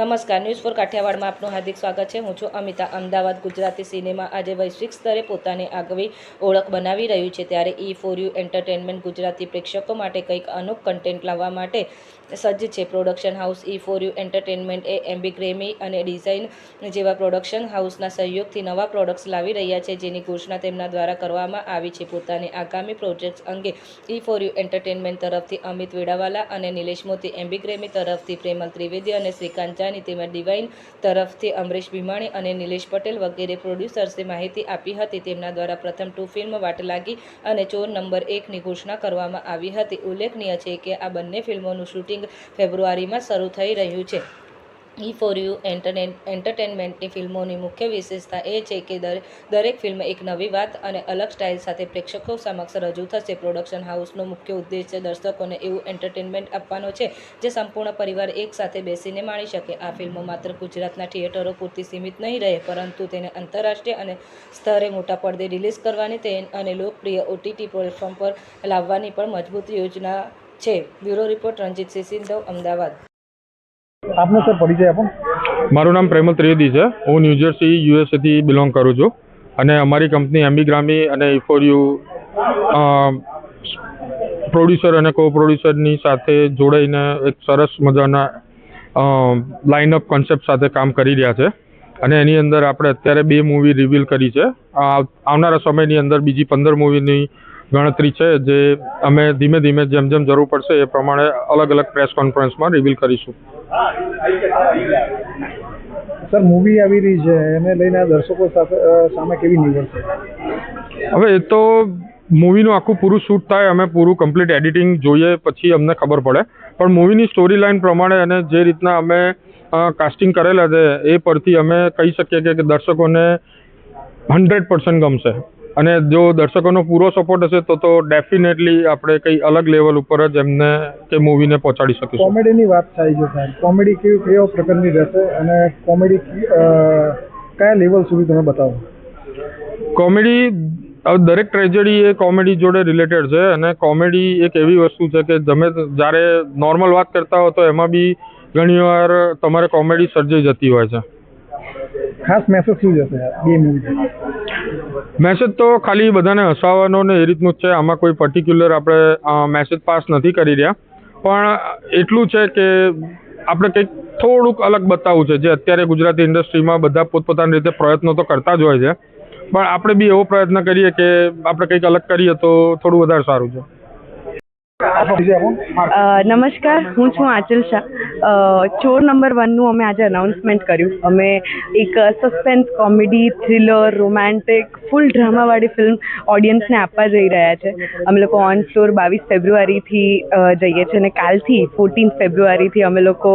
નમસ્કાર news for કાઠિયાવાડમાં આપનું હાર્દિક સ્વાગત છે. હું છું અમિતા. અમદાવાદ ગુજરાતી સિનેમા આજે વૈશ્વિક સ્તરે પોતાની આગવી ઓળખ બનાવી રહ્યું છે. ત્યારે E for you entertainment Gujarati પ્રેક્ષકો માટે કંઈક અનુક કન્ટેન્ટ લાવવા માટે સજ્જ છે. Production house E for you entertainment એ એમ્બી ગ્રેમી અને ડિઝાઇન જેવા પ્રોડક્શન હાઉસના સહયોગથી નવા પ્રોડક્ટ્સ લાવી રહ્યા છે, જેની ઘોષણા તેમના દ્વારા કરવામાં આવી છે. પોતાની આગામી પ્રોજેક્ટ્સ અંગે ઈ ફોર યુ એન્ટરટેનમેન્ટ તરફથી અમિત વેડાવાલા અને નિલેશ મોતી એમ્બી ગ્રેમી તરફથી પ્રેમલ ત્રિવેદી અને શ્રીકાંત જાની તેમજ ડિવાઇન તરફથી અમરીશ ભીમાણી અને નિલેશ પટેલ વગેરે પ્રોડ્યુસર્સે માહિતી આપી હતી. તેમના દ્વારા પ્રથમ ટુ ફિલ્મ વાટ લાગી અને ચોર નંબર એકની ઘોષણા કરવામાં આવી હતી. ઉલ્લેખનીય છે કે આ બંને ફિલ્મોનું શૂટિંગ ફેબ્રુઆરીમાં શરૂ થઈ રહ્યું છે. ઈ ફોર યુ એન્ટરટેનમેન્ટની ફિલ્મોની મુખ્ય વિશેષતા એ છે કે દર- દરેક ફિલ્મ એક નવી વાત અને અલગ સ્ટાઇલ સાથે પ્રેક્ષકો સમક્ષ રજૂ થશે. પ્રોડક્શન હાઉસનો મુખ્ય ઉદ્દેશ્ય દર્શકોને એવું એન્ટરટેનમેન્ટ આપવાનો છે જે સંપૂર્ણ પરિવાર એક સાથે બેસીને માણી શકે. આ ફિલ્મો માત્ર ગુજરાતના થિયેટરો પૂરતી સીમિત નહીં રહે, પરંતુ તેને આંતરરાષ્ટ્રીય અને સ્તરે મોટા પડદે રિલીઝ કરવાની તે અને લોકપ્રિય ઓટીટી પ્લેટફોર્મ પર લાવવાની પણ મજબૂત યોજના છે. Bureau report Ranjitsinh Sindhav, Ahmedabad. આપનો સર પરિચય આપો. મારું નામ પ્રેમલ ત્રિવેદી છે. હું ન્યૂજર્સી યુએસએથી બિલોંગ કરું છું. અને અમારી કંપની એમ્બીગ્રામી અને ઇફોરયુ પ્રોડ્યુસર અને કો પ્રોડ્યુસરની સાથે જોડાઈને એક સરસ મજાના લાઇનઅપ કોન્સેપ્ટ સાથે કામ કરી રહ્યા છે. અને એની અંદર આપણે અત્યારે બે મૂવી રિવીલ કરી છે. આવનારા સમયની અંદર બીજી પંદર મૂવીની ગણતરી છે જે અમે ધીમે ધીમે જેમ જેમ જરૂર પડશે એ પ્રમાણે અલગ અલગ પ્રેસ કોન્ફરન્સમાં રિવીલ કરીશું. સર મૂવી આવી રહી છે એને લઈને દર્શકો સાથે સામે કેવી નીવડશે હવે એ તો મૂવીનું આખું પૂરું શૂટ થાય અમે પૂરું કમ્પ્લીટ એડિટિંગ જોઈએ પછી અમને ખબર પડે. પણ મૂવીની સ્ટોરી લાઇન પ્રમાણે અને જે રીતના અમે કાસ્ટિંગ કરેલા છે એ પરથી અમે કહી શકીએ કે- દર્શકોને હંડ્રેડ પર્સન્ટ ગમશે. અને જો દર્શકોનો પૂરો સપોર્ટ હશે તો તો ડેફિનેટલી આપણે કંઈ અલગ લેવલ ઉપર જ એમને કે મૂવીને પહોંચાડી શકીશું. કોમેડીની વાત થાય છે સાહેબ. કોમેડી કેવી કેવા પ્રકારની રહેશે અને કોમેડી કયા લેવલ સુધી તમે બતાવો? કોમેડી હવે દરેક ટ્રેજેડી એ કોમેડી જોડે રિલેટેડ છે અને કોમેડી એક એવી વસ્તુ છે કે તમે જ્યારે નોર્મલ વાત કરતા હો તો એમાં બી ઘણીવાર તમારે કોમેડી સર્જાઈ જતી હોય છે. ખાસ મેસેજ શું જશે બે મૂવી મેસેજ તો ખાલી બધાને હસાવવાનો ને એ રીતનું જ છે. આમાં કોઈ પર્ટિક્યુલર આપણે મેસેજ પાસ નથી કરી રહ્યા. પણ એટલું છે કે આપણે કંઈક થોડુંક અલગ બતાવવું છે. જે અત્યારે ગુજરાતી ઇન્ડસ્ટ્રીમાં બધા પોતપોતાની રીતે પ્રયત્નો તો કરતા જ હોય છે. પણ આપણે બી એવો પ્રયત્ન કરીએ કે આપણે કંઈક અલગ કરીએ તો થોડું વધારે સારું છે. નમસ્કાર. હું છું આંચલ શાહ. ચોર નંબર વનનું અમે આજે અનાઉન્સમેન્ટ કર્યું. અમે એક suspense comedy thriller romantic full ડ્રામાવાળી film ઓડિયન્સને આપવા જઈ રહ્યા છે. અમે લોકો ઓન ફ્લોર બાવીસ ફેબ્રુઆરીથી જઈએ છીએ અને કાલથી ફોર્ટીન ફેબ્રુઆરીથી અમે લોકો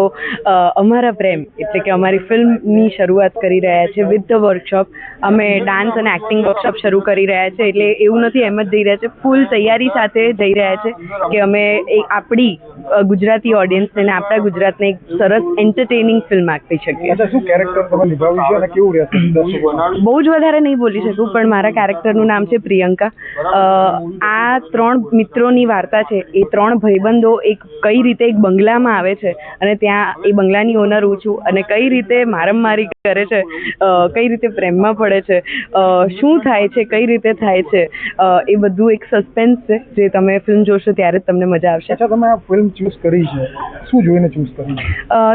અમારા પ્રેમ એટલે કે અમારી ફિલ્મની શરૂઆત કરી રહ્યા છે વિથ ધ વર્કશોપ અમે ડાન્સ અને એક્ટિંગ વર્કશોપ શરૂ કરી રહ્યા છે એટલે એવું નથી એમ જ જઈ રહ્યા છે. ફૂલ તૈયારી સાથે જઈ રહ્યા છે કે અમે આપણી ગુજરાતી ઓડિયન્સને આપણા આપણા ગુજરાતને એક સરસ એન્ટરટેનિંગ ફિલ્મ આપી શકીએ. શું કેરેક્ટર તમે નિભાવ્યું છે અને કેવું રહેશે બહુ જ વધારે નહીં બોલી શકું પણ મારા કેરેક્ટરનું નામ છે પ્રિયંકા. આ ત્રણ મિત્રોની વાર્તા છે. એ ત્રણ ભાઈબંધો એક કઈ રીતે એક બંગલામાં આવે છે અને ત્યાં એ બંગલાની ઓનર હું છું અને કઈ રીતે મારમમારી કરે છે. કઈ રીતે પ્રેમમાં પડે છે? શું થાય છે? કઈ રીતે થાય છે? એ બધું એક સસ્પેન્સ છે જે તમે ફિલ્મ જોશો ત્યારે જ તમને મજા આવશે. અચ્છા તમે આ ફિલ્મ ચૂઝ કરી છે. શું જોઈને ચૂઝ કરી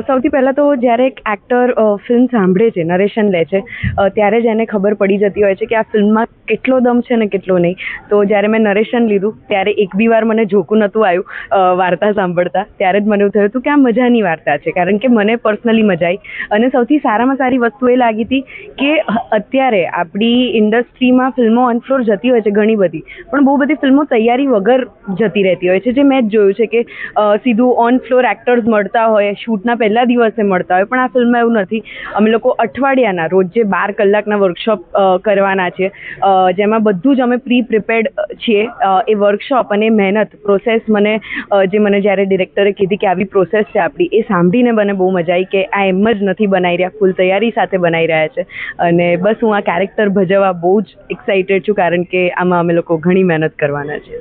સૌથી પહેલાં તો જ્યારે એક એક્ટર ફિલ્મ સાંભળે છે નરેશન લે છે ત્યારે જ એને ખબર પડી જતી હોય છે કે આ ફિલ્મમાં કેટલો દમ છે ને કેટલો નહીં. તો જ્યારે મેં નરેશન લીધું, ત્યારે એક બી વાર મને જોકું નહોતું આવ્યું વાર્તા સાંભળતા. ત્યારે જ મને એવું થયું હતું કે આ મજાની વાર્તા છે, કારણ કે મને પર્સનલી મજા આવી. અને સૌથી સારામાં સારી વસ્તુ એ લાગી હતી કે અત્યારે આપણી ઇન્ડસ્ટ્રીમાં ફિલ્મો ઓન ફ્લોર જતી હોય છે ઘણી બધી, પણ બહુ બધી ફિલ્મો તૈયારી વગર જતી રહેતી હોય છે. જે મેં જ જોયું છે કે સીધું ઓન ફ્લોર એક્ટર્સ મળતા હોય, શૂટના પહેલા દિવસે મળતા હોય, પણ આ ફિલ્મમાં એવું નથી. અમે લોકો અઠવાડિયાના રોજ જે બાર કલાકના વર્કશોપ કરવાના છે જેમાં બધું જ અમે પ્રી પ્રિપેર્ડ છીએ. એ વર્કશોપ અને મહેનત પ્રોસેસ મને જે મને જ્યારે ડિરેક્ટરે કીધી કે આવી પ્રોસેસ છે આપણી, એ સાંભળીને મને બહુ મજા આવી કે આ એમ જ નથી બનાવી રહ્યા ફૂલ તૈયારી સાથે બનાવી રહ્યા છે. અને બસ હું આ કેરેક્ટર ભજવવા બહુ જ એક્સાઇટેડ છું કારણ કે આમાં અમે લોકો ઘણી મહેનત કરવાના છે